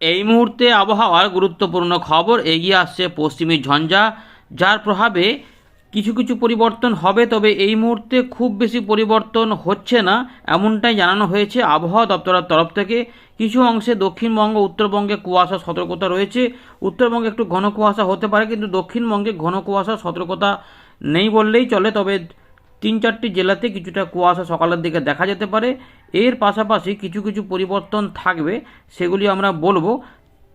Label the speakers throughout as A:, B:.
A: এই মুহূর্তে আবহাওয়ার গুরুত্বপূর্ণ খবর এগিয়ে আসছে পশ্চিমী ঝঞ্ঝা, যার প্রভাবে কিছু কিছু পরিবর্তন হবে, তবে এই মুহূর্তে খুব বেশি পরিবর্তন হচ্ছে না, এমনটাই জানানো হয়েছে আবহাওয়া দপ্তরের তরফ থেকে। কিছু অংশে দক্ষিণবঙ্গ, উত্তরবঙ্গে কুয়াশা, সতর্কতা রয়েছে। উত্তরবঙ্গে একটু ঘন কুয়াশা হতে পারে, কিন্তু দক্ষিণবঙ্গে ঘন কুয়াশা, সতর্কতা নেই বললেই চলে, তবে তিন চারটি জেলাতে কিছুটা কুয়াশা সকালের দিকে দেখা যেতে পারে। এর পাশাপাশি কিছু কিছু পরিবর্তন থাকবে, সেগুলি আমরা বলব।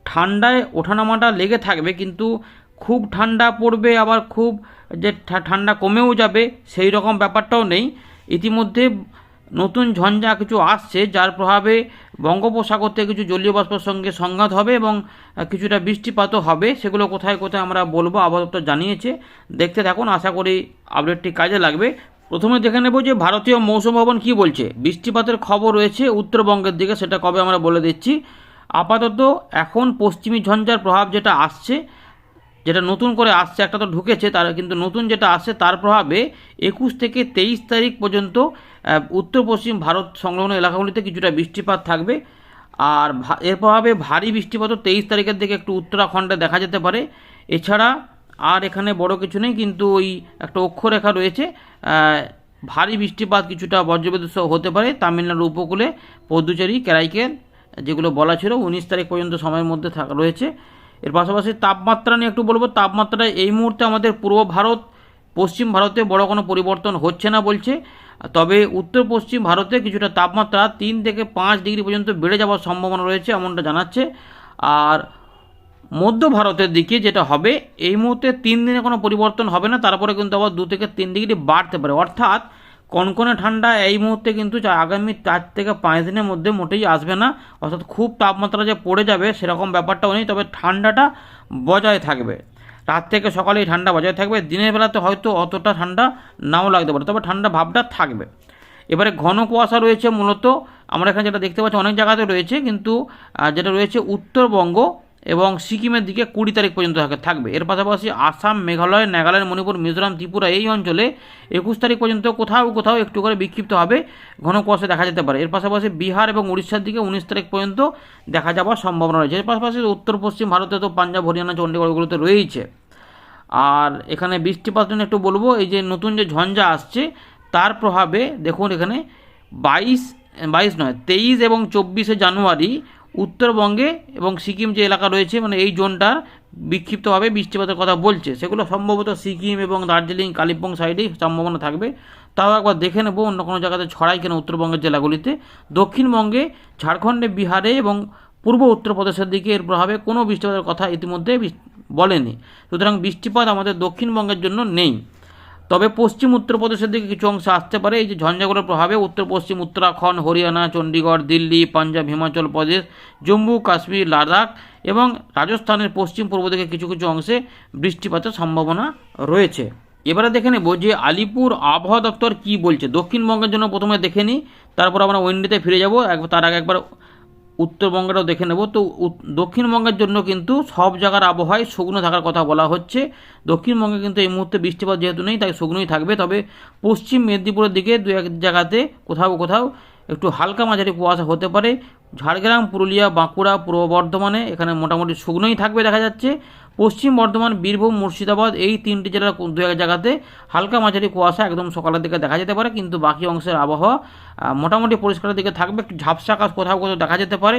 A: ঠান্ডায় ওঠানামাটা লেগে থাকবে, কিন্তু খুব ঠান্ডা পড়বে, আবার খুব যে ঠান্ডা কমেও যাবে, সেই রকম ব্যাপারটাও নেই। ইতিমধ্যে নতুন ঝঞ্ঝা কিছু আসছে, যার প্রভাবে বঙ্গোপসাগর থেকে কিছু জলীয় বাষ্পের সঙ্গে সংঘাত হবে এবং কিছুটা বৃষ্টিপাতও হবে। সেগুলো কোথায় কোথায় আমরা বলব আবহাওয়া জানিয়েছে। দেখতে থাকুন, আশা করি আপডেটটি কাজে লাগবে। প্রথমে দেখে নেব যে ভারতীয় মৌসুম ভবন কী বলছে। বৃষ্টিপাতের খবর রয়েছে উত্তরবঙ্গের দিকে, সেটা কবে আমরা বলে দিচ্ছি। আপাতত এখন পশ্চিমী ঝঞ্ঝার প্রভাব যেটা আসছে, যেটা নতুন করে আসছে, একটা তো ঢুকেছে, তার কিন্তু নতুন যেটা আসছে, তার প্রভাবে একুশ থেকে তেইশ তারিখ পর্যন্ত উত্তর পশ্চিম ভারত সংলগ্ন এলাকাগুলিতে কিছুটা বৃষ্টিপাত থাকবে। আর এর প্রভাবে ভারী বৃষ্টিপাতও তেইশ তারিখের দিকে একটু উত্তরাখণ্ডে দেখা যেতে পারে। এছাড়া আর এখানে বড় কিছু নেই, কিন্তু ওই একটা অক্ষরেখা রয়েছে। ভারী বৃষ্টিপাত কিছুটা বজ্রবিদ্যুৎ হতে পারে। তামিলনাড়ু উপকূলে পদ্মচারী কেরাইকের যেগুলো বলা ছিল, উনিশ তারিখ পর্যন্ত সময়ের মধ্যে থাকা রয়েছে। এর পাশাপাশি তাপমাত্রা নিয়ে একটু বলব তাপমাত্রা এই মুহূর্তে আমাদের পূর্ব ভারত, পশ্চিম ভারতে বড় কোনো পরিবর্তন হচ্ছে না বলছে। তবে উত্তর পশ্চিম ভারতে কিছুটা তাপমাত্রা তিন থেকে পাঁচ ডিগ্রি পর্যন্ত বেড়ে যাওয়ার সম্ভাবনা রয়েছে, এমনটা জানাচ্ছে। আর মধ্য ভারতের দিকে যেটা হবে, এই মুহূর্তে তিন দিনে কোনো পরিবর্তন হবে না, তারপরে কিন্তু আবার দু থেকে তিন ডিগ্রি বাড়তে পারে। অর্থাৎ কনকনে ঠান্ডা এই মুহূর্তে কিন্তু আগামী চার থেকে পাঁচ দিনের মধ্যে মোটেই আসবে না। অর্থাৎ খুব তাপমাত্রা যে পড়ে যাবে সেরকম ব্যাপারটাও নেই, তবে ঠান্ডাটা বজায় থাকবে। রাত থেকে সকালেই ঠান্ডা বজায় থাকবে। দিনের বেলাতে হয়তো অতটা ঠান্ডা নাও লাগতে পারে, তবে ঠান্ডা ভাবটা থাকবে। এবারে ঘন কুয়াশা রয়েছে মূলত। আমরা এখানে যেটা দেখতে পাচ্ছি, অনেক জায়গাতে রয়েছে, কিন্তু যেটা রয়েছে উত্তরবঙ্গ এবং সিকিমের দিকে কুড়ি তারিখ পর্যন্ত থাকে- থাকবে। এর পাশাপাশি আসাম, মেঘালয়, নাগাল্যান্ড, মণিপুর, মিজোরাম, ত্রিপুরা এই অঞ্চলে একুশ তারিখ পর্যন্ত কোথাও কোথাও একটু করে বিক্ষিপ্ত হবে ঘন কুয়াশা দেখা যেতে পারে। এর পাশাপাশি বিহার এবং উড়িষ্যার দিকে উনিশ তারিখ পর্যন্ত দেখা যাওয়ার সম্ভাবনা রয়েছে। এর পাশাপাশি উত্তর, পশ্চিম ভারতে তো পাঞ্জাব, হরিয়ানা চণ্ডীগড় ওগুলোতে রয়েইছে। আর এখানে বৃষ্টিপাত জন্য একটু বলব, এই যে নতুন যে ঝঞ্ঝা আসছে, তার প্রভাবে দেখুন এখানে বাইশ বাইশ নয়, তেইশ এবং চব্বিশে জানুয়ারি উত্তরবঙ্গে এবং সিকিম যে এলাকা রয়েছে মানে এই জোনটার বিক্ষিপ্তভাবে বৃষ্টিপাতের কথা বলছে। সেগুলো সম্ভবত সিকিম এবং দার্জিলিং, কালিম্পং সাইডেই সম্ভাবনা থাকবে। তাও একবার দেখে নেব অন্য কোনো জায়গাতে ছড়াই কেন উত্তরবঙ্গের জেলাগুলিতে। দক্ষিণবঙ্গে, ঝাড়খণ্ডে, বিহারে এবং পূর্ব উত্তরপ্রদেশের দিকে এর প্রভাবে কোনো বৃষ্টিপাতের কথা ইতিমধ্যে বলেনি। সুতরাং বৃষ্টিপাত আমাদের দক্ষিণবঙ্গের জন্য নেই। তবে পশ্চিম উত্তরপ্রদেশের দিকে কিছু অংশ আসতে পারে। এই যে ঝঞ্ঝাগুলোর প্রভাবে উত্তর পশ্চিম উত্তরাখণ্ড, হরিয়ানা চণ্ডীগড় দিল্লি, পাঞ্জাব, হিমাচল প্রদেশ, জম্মু, কাশ্মীর, লাদাখ এবং রাজস্থানের পশ্চিম পূর্ব দিকে কিছু কিছু অংশে বৃষ্টিপাতের সম্ভাবনা রয়েছে। এবারে দেখে নেব যে আলিপুর আবহাওয়া দপ্তর কি বলছে। দক্ষিণবঙ্গের জন্য প্রথমে দেখে নিই, তারপর আমরা উইন্ডিতে ফিরে যাব। তার আগে একবার উত্তরবঙ্গটাও দেখে নেব। তো দক্ষিণবঙ্গের জন্য কিন্তু সব জায়গার আবহাওয়ায় শুকনো থাকার কথা বলা হচ্ছে। দক্ষিণবঙ্গে কিন্তু এই মুহূর্তে বৃষ্টিপাত যেহেতু নেই, তাই শুকনোই থাকবে। তবে পশ্চিম মেদিনীপুরের দিকে দু এক জায়গাতে কোথাও কোথাও একটু হালকা মাঝারি কুয়াশা হতে পারে। ঝাড়গ্রাম, পুরুলিয়া, বাঁকুড়া, পূর্ব বর্ধমানে এখানে মোটামুটি শুকনোই থাকবে দেখা যাচ্ছে। পশ্চিম বর্ধমান, বীরভূম, মুর্শিদাবাদ এই তিনটি জেলার দু এক জায়গাতে হালকা মাঝারি কুয়াশা একদম সকালের দিকে দেখা যেতে পারে, কিন্তু বাকি অংশের আবহাওয়া মোটামুটি পরিষ্কারের দিকে থাকবে। একটু ঝাপসা আকাশ কোথাও কোথাও দেখা যেতে পারে।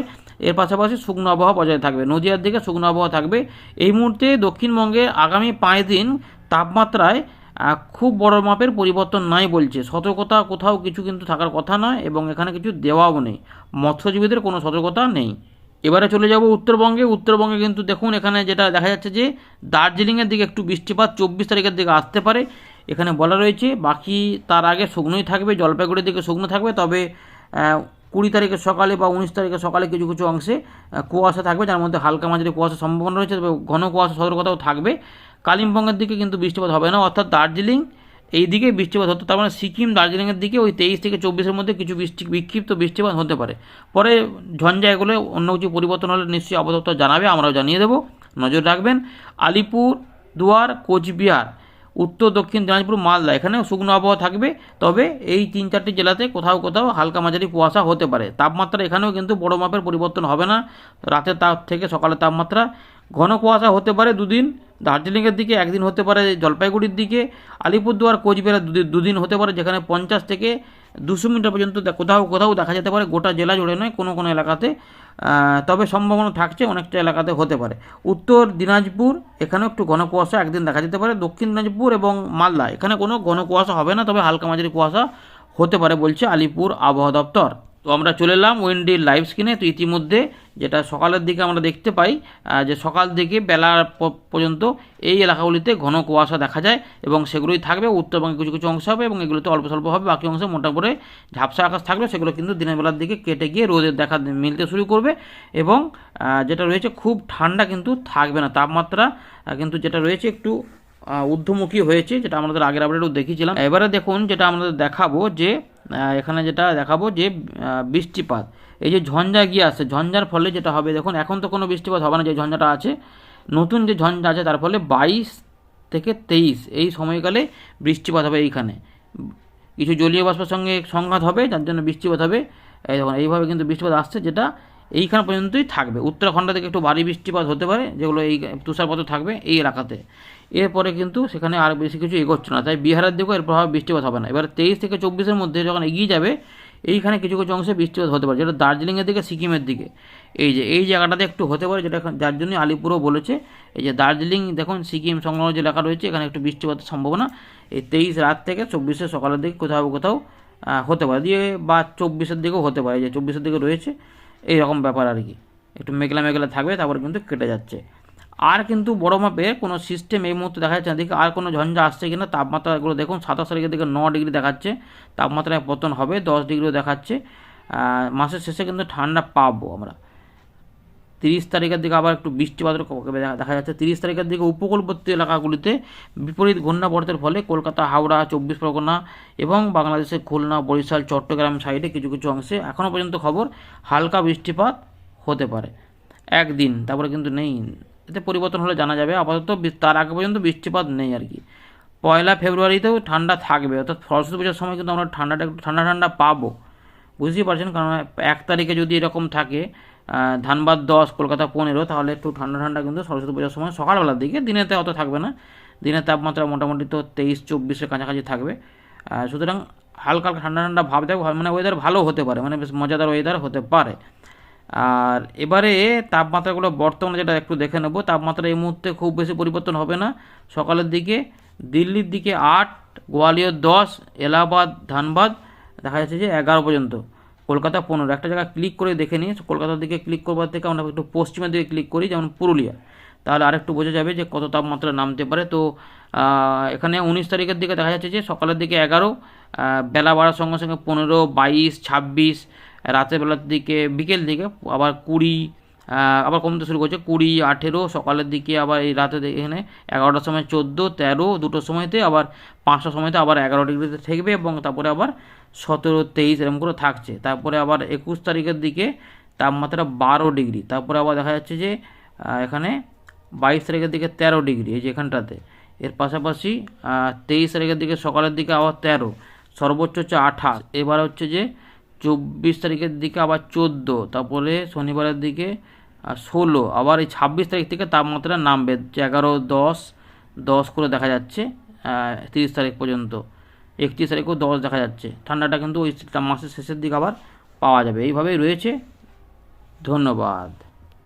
A: এর পাশাপাশি শুকনো আবহাওয়া বজায় থাকবে। নদীয়ার দিকে শুকনো আবহাওয়া থাকবে। এই মুহূর্তে দক্ষিণবঙ্গে আগামী পাঁচ দিন তাপমাত্রায় খুব বড় মাপের পরিবর্তন নাই বলছে। সতর্কতা কোথাও কিছু কিন্তু থাকার কথা নয় এবং এখানে কিছু দেওয়াও নেই। মৎস্যজীবীদের কোনো সতর্কতা নেই। এবারে চলে যাব উত্তরবঙ্গে। উত্তরবঙ্গে কিন্তু দেখুন, এখানে যেটা দেখা যাচ্ছে যে দার্জিলিংয়ের দিকে একটু বৃষ্টিপাত চব্বিশ তারিখের দিকে আসতে পারে। এখানে বলা রয়েছে, বাকি তার আগে শুকনোই থাকবে, জলপাইগুড়ির দিকে শুকনো থাকবে, তবে কুড়ি তারিখের সকালে বা উনিশ তারিখের সকালে কিছু কিছু অংশে কুয়াশা থাকবে, যার মধ্যে হালকা মাঝারি কুয়াশা সম্ভাবনা রয়েছে, তবে ঘন কুয়াশা সতর্কতাও থাকবে। কালিম্পংয়ের দিকে কিন্তু বৃষ্টিপাত হবে না, অর্থাৎ দার্জিলিং এই দিকে বৃষ্টিপাত হতো, তার মানে সিকিম, দার্জিলিংয়ের দিকে ওই তেইশ থেকে চব্বিশের মধ্যে কিছু বৃষ্টি, বিক্ষিপ্ত বৃষ্টিপাত হতে পারে। পরে ঝঞ্ঝা এগুলো অন্য কিছু পরিবর্তন হলে নিশ্চয়ই আবহাওয়া জানাবে, আমরাও জানিয়ে দেবো। নজর রাখবেন, আলিপুর, দুয়ার, কোচবিহার, উত্তর, দক্ষিণ, দিনাজপুর, মালদা, এখানেও শুকনো আবহাওয়া থাকবে, তবে এই তিন চারটি জেলাতে কোথাও কোথাও হালকা মাঝারি কুয়াশা হতে পারে। তাপমাত্রা এখানেও কিন্তু বড় মাপের পরিবর্তন হবে না। রাতের তাপ থেকে সকালের তাপমাত্রা ঘন কুয়াশা হতে পারে দুদিন, দার্জিলিংয়ের দিকে একদিন হতে পারে জলপাইগুড়ির দিকে, আলিপুরদুয়ার, কোচবিহার দুদিন হতে পারে যেখানে পঞ্চাশ থেকে দুশো মিটার পর্যন্ত কোথাও কোথাও দেখা যেতে পারে, গোটা জেলা জুড়ে নয়, কোনো কোনো এলাকাতে। তবে সম্ভাবনা থাকছে অনেকটা এলাকাতে হতে পারে। উত্তর দিনাজপুর, এখানেও একটু ঘন কুয়াশা একদিন দেখা যেতে পারে, দক্ষিণ দিনাজপুর এবং মালদা। এখানে কোনো ঘন কুয়াশা হবে না, তবে হালকা মাঝারি কুয়াশা হতে পারে বলছে আলিপুর আবহাওয়া দপ্তর। তো আমরা চলে এলাম উইন্ডির লাইভ স্ক্রিনে। তো ইতিমধ্যে যেটা সকালের দিকে আমরা দেখতে পাই যে সকাল থেকে বেলা পর্যন্ত এই এলাকাগুলিতে ঘন কুয়াশা দেখা যায় এবং সেগুলোই থাকবে। উত্তরবঙ্গে কিছু কিছু অংশ হবে এবং এগুলোতে অল্প স্বল্প হবে। বাকি অংশে মোটামুটি ঝাপসা আকাশ থাকবে সেগুলো কিন্তু দিনের বেলার দিকে কেটে গিয়ে রোদের দেখা মিলতে শুরু করবে এবং যেটা রয়েছে খুব ঠান্ডা কিন্তু থাকবে না। তাপমাত্রা কিন্তু যেটা রয়েছে একটু ঊর্ধ্বমুখী হয়েছে, যেটা আমাদের আগের আপডেটও দেখিয়েছিলাম। এবারে দেখুন যেটা আমাদের দেখাবো যে এখানে যেটা দেখাবো যে বৃষ্টিপাত। এই যে ঝঞ্ঝা গিয়ে আসছে, ঝঞ্ঝার ফলে যেটা হবে, দেখুন, এখন তো কোনো বৃষ্টিপাত হবে না যে ঝঞ্ঝাটা আছে। নতুন যে ঝঞ্ঝা আছে, তার ফলে বাইশ থেকে তেইশ, এই সময়কালে বৃষ্টিপাত হবে এইখানে। কিছু জলীয় বাষ্পের সঙ্গে সংঘাত হবে, যার জন্য বৃষ্টিপাত হবে। এই দেখুন, এইভাবে কিন্তু বৃষ্টিপাত আসছে, যেটা এইখান পর্যন্তই থাকবে। উত্তরাখণ্ড থেকে একটু ভারী বৃষ্টিপাত হতে পারে, যেগুলো এই তুষারপাত থাকবে এই এলাকাতে। এরপরে কিন্তু সেখানে আর বেশি কিছু এগোচ্ছে না। তাই বিহারের দিকেও এর প্রভাব বৃষ্টিপাত হবে না। এবার তেইশ থেকে চব্বিশের মধ্যে যখন এগিয়ে যাবে, এইখানে কিছু কিছু অংশে বৃষ্টিপাত হতে পারে, যেটা দার্জিলিংয়ের দিকে, সিকিমের দিকে। এই যে, এই জায়গাটাতে একটু হতে পারে, যেটা যার জন্য আলিপুরও বলেছে। এই যে দার্জিলিং, দেখুন, সিকিম সংলগ্ন যে এলাকা রয়েছে, এখানে একটু বৃষ্টিপাতের সম্ভাবনা। এই তেইশ রাত থেকে চব্বিশে সকালের দিকে কোথাও কোথাও হতে পারে। দিয়ে বা চব্বিশের দিকেও হতে পারে। যে চব্বিশের দিকে রয়েছে। এই রকম ব্যাপার আর কি। একটু মেঘলা মেঘলা থাকবে, তারপর কিন্তু কেটে যাচ্ছে। আর কিন্তু বড় মাপে কোনো সিস্টেম এই মুহূর্তে দেখা যাচ্ছে না। দেখি আর কোনো ঝঞ্ঝা আসছে কিনা তাপমাত্রা এগুলো দেখুন, সাতাশ তারিখের দিকে ন ডিগ্রি দেখাচ্ছে। তাপমাত্রায় পতন হবে, দশ ডিগ্রিও দেখাচ্ছে। মাসের শেষে কিন্তু ঠান্ডা পাবো আমরা। তিরিশ তারিখের দিকে আবার একটু বৃষ্টিপাতের দেখা- যাচ্ছে। তিরিশ তারিখের দিকে উপকূলবর্তী এলাকাগুলিতে বিপরীত ঘূর্ণাবর্তের ফলে কলকাতা, হাওড়া, চব্বিশ পরগনা এবং বাংলাদেশের খুলনা, বরিশাল, চট্টগ্রাম সাইডে কিছু কিছু অংশে এখনও পর্যন্ত খবর হালকা বৃষ্টিপাত হতে পারে। একদিন, তারপরে কিন্তু নেই। এতে পরিবর্তন হলে জানা যাবে। আপাতত তার আগে পর্যন্ত বৃষ্টিপাত নেই আর কি। পয়লা ফেব্রুয়ারিতেও ঠান্ডা থাকবে। অর্থাৎ সরস্বতী পূজার সময় কিন্তু আমরা ঠান্ডাটা একটু ঠান্ডা ঠান্ডা পাবো। বুঝতেই পারছেন? কারণ এক তারিখে যদি এরকম থাকে ধানবাদ দশ, কলকাতা পনেরো, তাহলে একটু ঠান্ডা ঠান্ডা কিন্তু সরস্বতী পূজার সময় সকালবেলার দিকে। দিনেতে অত থাকবে না। দিনের তাপমাত্রা মোটামুটি তো তেইশ, চব্বিশের কাছাকাছি থাকবে। সুতরাং হালকা ঠান্ডা ঠান্ডা ভাব দেখ মানে ওয়েদার ভালো হতে পারে। মানে বেশ মজাদার ওয়েদার হতে পারে। আর এবারে তাপমাত্রাগুলো বর্তমানে যেটা একটু দেখে নেব, তাপমাত্রা এই মুহূর্তে খুব বেশি পরিবর্তন হবে না। সকালের দিকে দিল্লির দিকে আট, গোয়ালিয়র দশ, এলাহাবাদ, ধানবাদ, দেখা যাচ্ছে যে এগারো পর্যন্ত। কলকাতা পনেরো। একটা জায়গায় ক্লিক করে দেখে নিই কলকাতার দিকে ক্লিক করবার থেকে আমরা একটু পশ্চিমের দিকে ক্লিক করি, যেমন পুরুলিয়া। তাহলে আরেকটু বোঝা যাবে যে কত তাপমাত্রা নামতে পারে। তো এখানে উনিশ তারিখের দিকে দেখা যাচ্ছে যে সকালের দিকে এগারো বেলা বাড়ার সঙ্গে সঙ্গে পনেরো, বাইশ, ছাব্বিশ, রাতের বেলার দিকে বিকেল দিকে আবার কুড়ি আবার কমতে শুরু করছে কুড়ি, আঠেরো, সকালের দিকে আবার এই রাতে এখানে এগারোটার সময় চোদ্দ, তেরো, দুটোর সময়তে আবার পাঁচটার সময়তে আবার এগারো ডিগ্রিতে থাকবে এবং তারপরে আবার সতেরো, তেইশ, এরকম করে থাকছে। তারপরে আবার একুশ তারিখের দিকে তাপমাত্রা বারো ডিগ্রি। তারপরে আবার দেখা যাচ্ছে যে এখানে বাইশ তারিখের দিকে তেরো ডিগ্রি, এই যে এখানটাতে। এর পাশাপাশি তেইশ তারিখের দিকে সকালের দিকে আবার তেরো, সর্বোচ্চ হচ্ছে আঠাশ। এবার হচ্ছে যে, চব্বিশ তারিখের দিকে আবার চোদ্দ, তারপরে শনিবারের দিকে ষোলো, আবার এই ছাব্বিশ তারিখ থেকে তাপমাত্রা নামবে। এগারো, দশ দশ করে দেখা যাচ্ছে তিরিশ তারিখ পর্যন্ত। একত্রিশ তারিখেও দশ দেখা যাচ্ছে। ঠান্ডাটা কিন্তু ওই মাসের শেষের দিকে আবার পাওয়া যাবে। এইভাবেই রয়েছে। ধন্যবাদ।